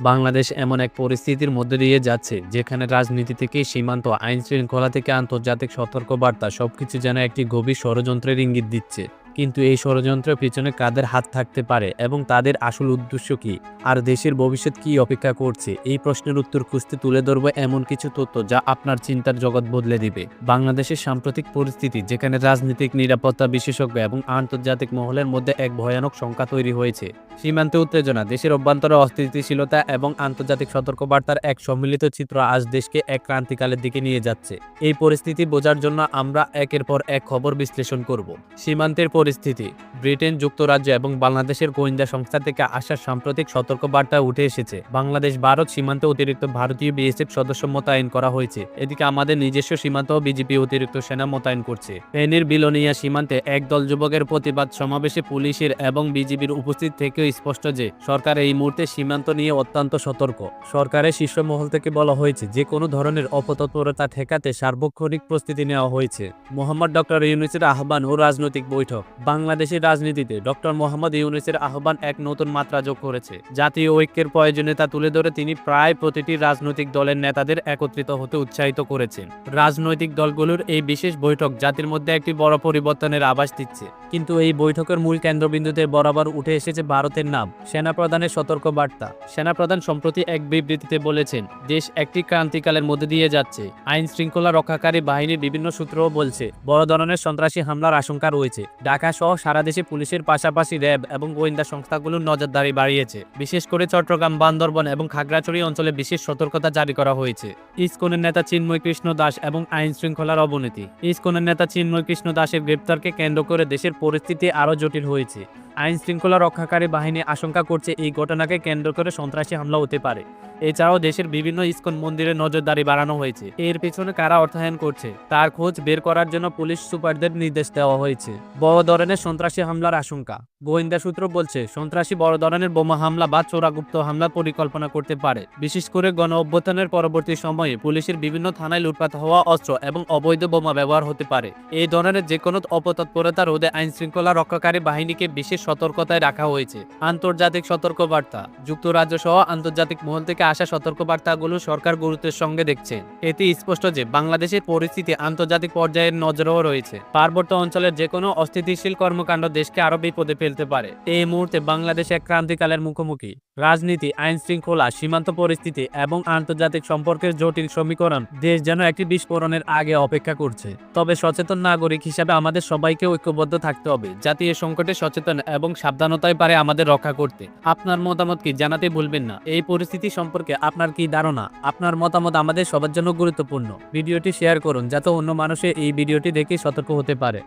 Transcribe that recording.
বাংলাদেশ এমন এক পরিস্থিতির মধ্যে দিয়ে যাচ্ছে, যেখানে রাজনীতি থেকে সীমান্ত আইন শৃঙ্খলা থেকে আন্তর্জাতিক সতর্কবার্তা সবকিছু যেন একটি গভীর ষড়যন্ত্রের ইঙ্গিত দিচ্ছে। কিন্তু এই ষড়যন্ত্রের পিছনে কাদের হাত থাকতে পারে এবং তাদের আসল উদ্দেশ্য কি? আর দেশের ভবিষ্যৎ কি অপেক্ষা করছে? এই প্রশ্নের উত্তর খুঁজতে তুলে ধরবো এমন কিছু তথ্য যা আপনার চিন্তার জগৎ বদলে দিবে। বাংলাদেশের সাম্প্রতিক পরিস্থিতি, যেখানে রাজনৈতিক নিরাপত্তা বিশেষজ্ঞ এবং আন্তর্জাতিক মহলের মধ্যে এক ভয়ানক সংখ্যা তৈরি হয়েছে। সীমান্তে উত্তেজনা, দেশের অভ্যন্তরে অস্থিতিশীলতা এবং আন্তর্জাতিক সতর্কবার্তার এক সম্মিলিত চিত্র আজ দেশকে এক ক্রান্তিকালের দিকে নিয়ে যাচ্ছে। এই পরিস্থিতি বোঝার জন্য আমরা একের পর এক খবর বিশ্লেষণ করব। সীমান্তের পরিস্থিতি। ব্রিটেন যুক্তরাজ্য এবং বাংলাদেশের গোয়েন্দা সংস্থা থেকে আসা সাম্প্রতিক সতর্কবার্তা উঠে এসেছে। বাংলাদেশ, ভারত সীমান্তে অতিরিক্ত ভারতীয় বিএসএফ সদস্য মোতায়েন করা হয়েছে। এদিকে আমাদের নিজস্ব সীমান্ত বিজেপি অতিরিক্ত সেনা মোতায়েন করছে। ফেনীর বিলোনিয়া সীমান্তে একদল যুবকের প্রতিবাদ সমাবেশে পুলিশের এবং বিজিবির উপস্থিত থেকেও স্পষ্ট যে, সরকার এই মুহূর্তে সীমান্ত নিয়ে অত্যন্ত সতর্ক। সরকারের শীর্ষ মহল থেকে বলা হয়েছে যে, কোনো ধরনের অপতৎপরতা ঠেকাতে সার্বক্ষণিক প্রস্তুতি নেওয়া হয়েছে। মোহাম্মদ ডক্টর ইউনুসের আহ্বান ও রাজনৈতিক বৈঠক। বাংলাদেশের রাজনীতিতে ডক্টর মোহাম্মদ ইউনুসের আহ্বান এক নতুন মাত্রা যোগ করেছে। জাতীয় ঐক্যের প্রয়োজনীয়তা তুলে ধরে তিনি প্রায় প্রতিটি রাজনৈতিক দলের নেতাদের একত্রিত হতে উৎসাহিত করেছেন। রাজনৈতিক দলগুলোর এই বিশেষ বৈঠক জাতির মধ্যে একটি বড় পরিবর্তনের আভাস দিচ্ছে। কিন্তু এই বৈঠকের মূল কেন্দ্রবিন্দুতে বরাবর উঠে এসেছে ভারতের নাম। সেনাপ্রধানের সতর্ক বার্তা সেনাপ্রধান সম্প্রতি এক বিবৃতিতে বলেছেন, দেশ একটি ক্রান্তিকালের মধ্যে দিয়ে যাচ্ছে। আইন শৃঙ্খলা রক্ষাকারী বাহিনীর বিভিন্ন সূত্রও বলছে, বড় ধরনের সন্ত্রাসী হামলার আশঙ্কা রয়েছে। ঢাকা সহ সারা দেশে পুলিশের পাশাপাশি র্যাব এবং গোয়েন্দা সংস্থাগুলোর নজরদারি বাড়িয়েছে। বিশেষ করে চট্টগ্রাম, বান্দরবন এবং খাগড়াছড়ি অঞ্চলে বিশেষ সতর্কতা জারি করা হয়েছে। ইসকনের নেতা চিন্ময় কৃষ্ণ দাস এবং আইন শৃঙ্খলার অবনতি। ইসকনের নেতা চিন্ময় কৃষ্ণ দাসের গ্রেপ্তারকে কেন্দ্র করে দেশের পরিস্থিতি আরও জটিল হয়েছে। আইন শৃঙ্খলা রক্ষাকারী বাহিনী আশঙ্কা করছে এই ঘটনাকে কেন্দ্র করে সন্ত্রাসী হামলা হতে পারে। এছাড়াও দেশের বিভিন্ন ইসকন মন্দিরে নজরদারি বাড়ানো হয়েছে। এর পেছনে কারা অর্থায়ন করছে, তার খোঁজ বের করার জন্য পুলিশ সুপারদের নির্দেশ দেওয়া হয়েছে। বড় ধরনের সন্ত্রাসী হামলার আশঙ্কা। গোয়েন্দা সূত্র বলছে, সন্ত্রাসী বড় ধরনের বোমা হামলা বা চোরাগুপ্ত হামলার পরিকল্পনা করতে পারে। বিশেষ করে গণ অভ্যুত্থানের পরবর্তী সময়ে পুলিশের বিভিন্ন থানায় লুটপাট হওয়া অস্ত্র এবং অবৈধ বোমা ব্যবহার হতে পারে। এই ধরনের যে কোনো অপতৎপরতা রোধে আইন শৃঙ্খলা রক্ষাকারী বাহিনীকে বিশেষ সতর্কতায় রাখা হয়েছে। আন্তর্জাতিক সতর্কবার্তা। যুক্তরাজ্য সহ আন্তর্জাতিক মহল থেকে আসা সতর্কবার্তাগুলো সরকার গুরুত্বের সঙ্গে দেখছে। এতে স্পষ্ট যে বাংলাদেশের পরিস্থিতি আন্তর্জাতিক পর্যায়ের নজরেও রয়েছে। পার্বত্য অঞ্চলের যে কোনো অস্থিতিশীল কর্মকাণ্ড দেশকে আরও বিপদে ফেলতে পারে। এই মুহূর্তে বাংলাদেশ এক ক্রান্তিকালের মুখোমুখি। রাজনীতি আইন শৃঙ্খলা সীমান্ত পরিস্থিতি এবং আন্তর্জাতিক সম্পর্কের জটিল সমীকরণ দেশ যেন একটি বিস্ফোরণের আগে অপেক্ষা করছে। তবে সচেতন নাগরিক হিসাবে আমাদের সবাইকে ঐক্যবদ্ধ থাকতে হবে, যাতে এ সংকটে সচেতন এবং সাবধানতায় পারে আমাদের রক্ষা করতে। আপনার মতামত কি জানাতে ভুলবেন না? এই পরিস্থিতি সম্পর্কে আপনার কি ধারণা? আপনার মতামত আমাদের সবার জন্য গুরুত্বপূর্ণ। ভিডিওটি শেয়ার করুন, যাতে অন্য মানুষে এই ভিডিওটি দেখে সতর্ক হতে পারে।